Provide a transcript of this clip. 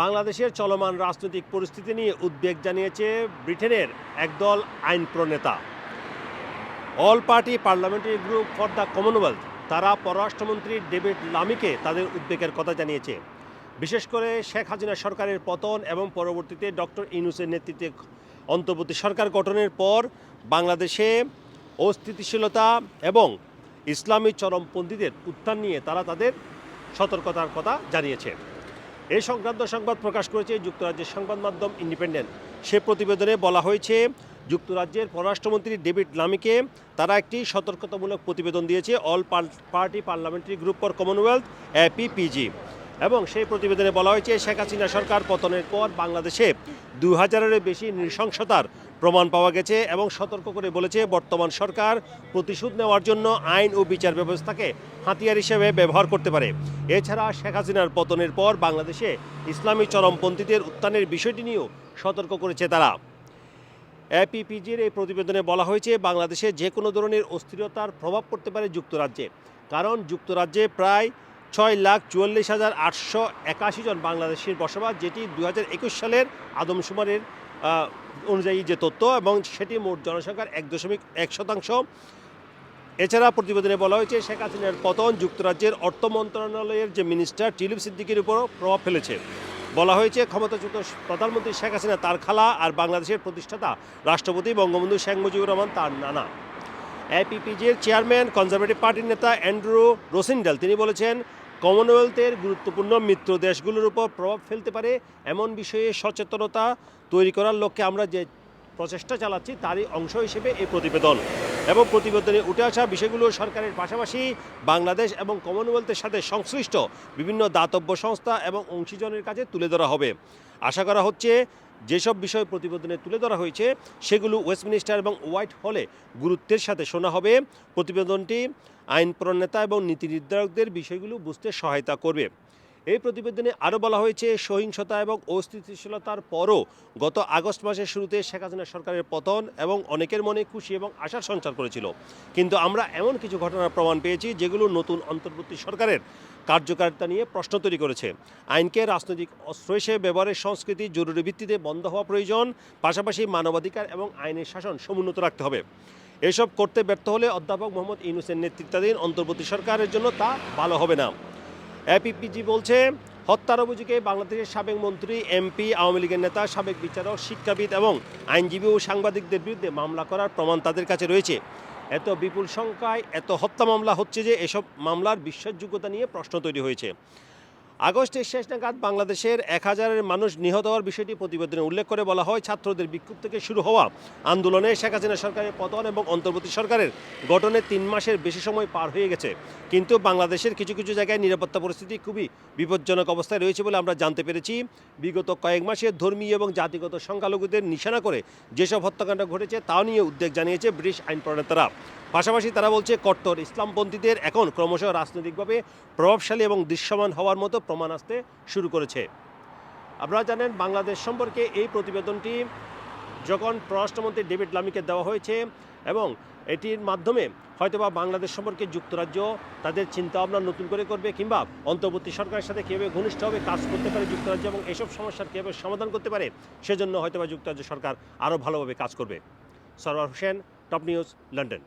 বাংলাদেশের চলমান রাজনৈতিক পরিস্থিতি নিয়ে উদ্বেগ জানিয়েছে ব্রিটেনের একদল আইন প্রণেতা all party parliamentary group for the Commonwealth, তারা পররাষ্ট্রমন্ত্রী ডেভিড লামিকে তাদের উদ্বেগের কথা জানিয়েছে। বিশেষ করে শেখ হাসিনা সরকারের পতন এবং পরবর্তীতে ডক্টর ইনুসের নেতৃত্বে অন্তর্বর্তী সরকার গঠনের পর বাংলাদেশে অস্থিতিশীলতা এবং ইসলামী চরমপন্থীদের উত্থান নিয়ে তারা তাদের সতর্কতার কথা জানিয়েছে। এই সংক্রান্ত সংবাদ প্রকাশ করেছে যুক্তরাজ্যের সংবাদ মাধ্যম ইন্ডিপেন্ডেন্ট। সে প্রতিবেদনে বলা হয়েছে, যুক্তরাজ্যের পররাষ্ট্রমন্ত্রী ডেভিড লামিকে তারা একটি সতর্কতামূলক প্রতিবেদন দিয়েছে, all party parliamentary group for Commonwealth APPG এবং সেই প্রতিবেদনে বলা হয়েছে, শেখ হাসিনা সরকার পতনের পর বাংলাদেশে দু হাজারেরও বেশি নৃশংসতার প্রমাণ পাওয়া গেছে এবং সতর্ক করে বলেছে, বর্তমান সরকার প্রতিশোধ নেওয়ার জন্য আইন ও বিচার ব্যবস্থাকে হাতিয়ার হিসেবে ব্যবহার করতে পারে। এছাড়া শেখ হাসিনার পতনের পর বাংলাদেশে ইসলামী চরমপন্থীদের উত্থানের বিষয়টি নিয়েও সতর্ক করেছে তারা। এপিপিজির এই প্রতিবেদনে বলা হয়েছে, বাংলাদেশে যে কোনো ধরনের অস্থিরতার প্রভাব পড়তে পারে যুক্তরাজ্যে। কারণ যুক্তরাজ্যে প্রায় ছয় লাখ চুয়াল্লিশ হাজার আটশো একাশি জন বাংলাদেশের বসবাস, যেটি দু হাজার একুশ সালের আদমশুমারের অনুযায়ী যে তথ্য এবং সেটি মোট জনসংখ্যার এক দশমিক এক শতাংশ। এছাড়া প্রতিবেদনে বলা হয়েছে, শেখ হাসিনার পতন যুক্তরাজ্যের অর্থ মন্ত্রণালয়ের যে মিনিস্টার টিলিপ সিদ্দিকের উপরও প্রভাব ফেলেছে। বলা হয়েছে, ক্ষমতাচ্যুত প্রধানমন্ত্রী শেখ হাসিনা তার খালা আর বাংলাদেশের প্রতিষ্ঠাতা, রাষ্ট্রপতি বঙ্গবন্ধু শেখ মুজিবুর রহমান তার নানা। এপিপিজির চেয়ারম্যান, কনজারভেটিভ পার্টির নেতা অ্যান্ড্রু রোসিন্ডাল, তিনি বলেছেন কমনওয়েলথের গুরুত্বপূর্ণ মিত্র দেশগুলোর উপর প্রভাব ফেলতে পারে এমন বিষয়ে সচেতনতা তৈরি করার লক্ষ্যে আমরা যে প্রচেষ্টা চালাচ্ছি তারই অংশ হিসেবে এই প্রতিবেদন। এবং প্রতিবেদনে উঠে আসা বিষয়গুলো সরকারের পাশাপাশি বাংলাদেশ এবং কমনওয়েলথের সাথে সংশ্লিষ্ট বিভিন্ন দাতব্য সংস্থা এবং অংশীজনের কাছে তুলে ধরা হবে। আশা করা হচ্ছে যেসব বিষয় প্রতিবেদনে তুলে ধরা হয়েছে, সেগুলো ওয়েস্টমিনিস্টার এবং হোয়াইট হলে গুরুত্বের সাথে শোনা হবে। প্রতিবেদনটি আইন প্রণেতা এবং নীতি নির্ধারকদের বিষয়গুলো বুঝতে সহায়তা করবে। এই প্রতিবেদনে আরও বলা হয়েছে, সহিংসতা এবং অস্থিতিশীলতার পরও গত আগস্ট মাসের শুরুতে শেখ হাসিনা সরকারের পতন এবং অনেকের মনে খুশি এবং আশার সঞ্চার করেছিল। কিন্তু আমরা এমন কিছু ঘটনার প্রমাণ পেয়েছি, যেগুলো নতুন অন্তর্বর্তী সরকারের কার্যকারিতা নিয়ে প্রশ্ন তৈরি করেছে। আইনকে রাজনৈতিক অস্ত্র হিসেবে ব্যবহারের সংস্কৃতি জরুরি ভিত্তিতে বন্ধ হওয়া প্রয়োজন, পাশাপাশি মানবাধিকার এবং আইনের শাসন সমুন্নত রাখতে হবে। এসব করতে ব্যর্থ হলে অধ্যাপক মোহাম্মদ ইউনুসের নেতৃত্বাধীন অন্তর্বর্তী সরকারের জন্য তা ভালো হবে না। এপিপিজি বলছে, হত্যার অভিযোগে বাংলাদেশের সাবেক মন্ত্রী এমপি আওয়ামী লীগের নেতা, সাবেক বিচারক, শিক্ষাবিদ এবং আইনজীবী ও সাংবাদিকদের বিরুদ্ধে মামলা করার প্রমাণ তাদের কাছে রয়েছে। এত বিপুল সংখ্যায় এত হত্যা মামলা হচ্ছে যে এসব মামলার বিশ্বাসযোগ্যতা নিয়ে প্রশ্ন তৈরি হয়েছে। আগস্টের শেষ নাগাদ বাংলাদেশের এক হাজারের মানুষ নিহত হওয়ার বিষয়টি প্রতিবেদনে উল্লেখ করে বলা হয়, ছাত্রদের বিক্ষোভ থেকে শুরু হওয়া আন্দোলনে শেখ হাসিনা সরকারের পতন এবং অন্তর্বর্তী সরকারের গঠনে তিন মাসের বেশি সময় পার হয়ে গেছে। কিন্তু বাংলাদেশের কিছু কিছু জায়গায় নিরাপত্তা পরিস্থিতি খুবই বিপজ্জনক অবস্থায় রয়েছে বলে আমরা জানতে পেরেছি। বিগত কয়েক মাসে ধর্মীয় এবং জাতিগত সংখ্যালঘুদের নিশানা করে যেসব হত্যাকাণ্ড ঘটেছে তা নিয়ে উদ্বেগ জানিয়েছে ব্রিটিশ আইন প্রণেতারা পাশাপাশি তারা বলছে কট্টর ইসলামপন্থীদের এখন ক্রমশ রাজনৈতিকভাবে প্রভাবশালী এবং দৃশ্যমান হওয়ার মতো প্রমাণ আসতে শুরু করেছে। আপনারা জানেন, বাংলাদেশ সম্পর্কে এই প্রতিবেদনটি যখন পররাষ্ট্রমন্ত্রী ডেভিড লামিকে দেওয়া হয়েছে এবং এটির মাধ্যমে হয়তোবা বাংলাদেশ সম্পর্কে যুক্তরাজ্য তাদের চিন্তাভাবনা নতুন করে করবে কিংবা অন্তর্বর্তী সরকারের সাথে কীভাবে ঘনিষ্ঠভাবে কাজ করতে পারে যুক্তরাজ্য এবং এসব সমস্যার কীভাবে সমাধান করতে পারে, সেজন্য হয়তোবা যুক্তরাজ্য সরকার আরও ভালোভাবে কাজ করবে। Sarwar Hossain, top news, London.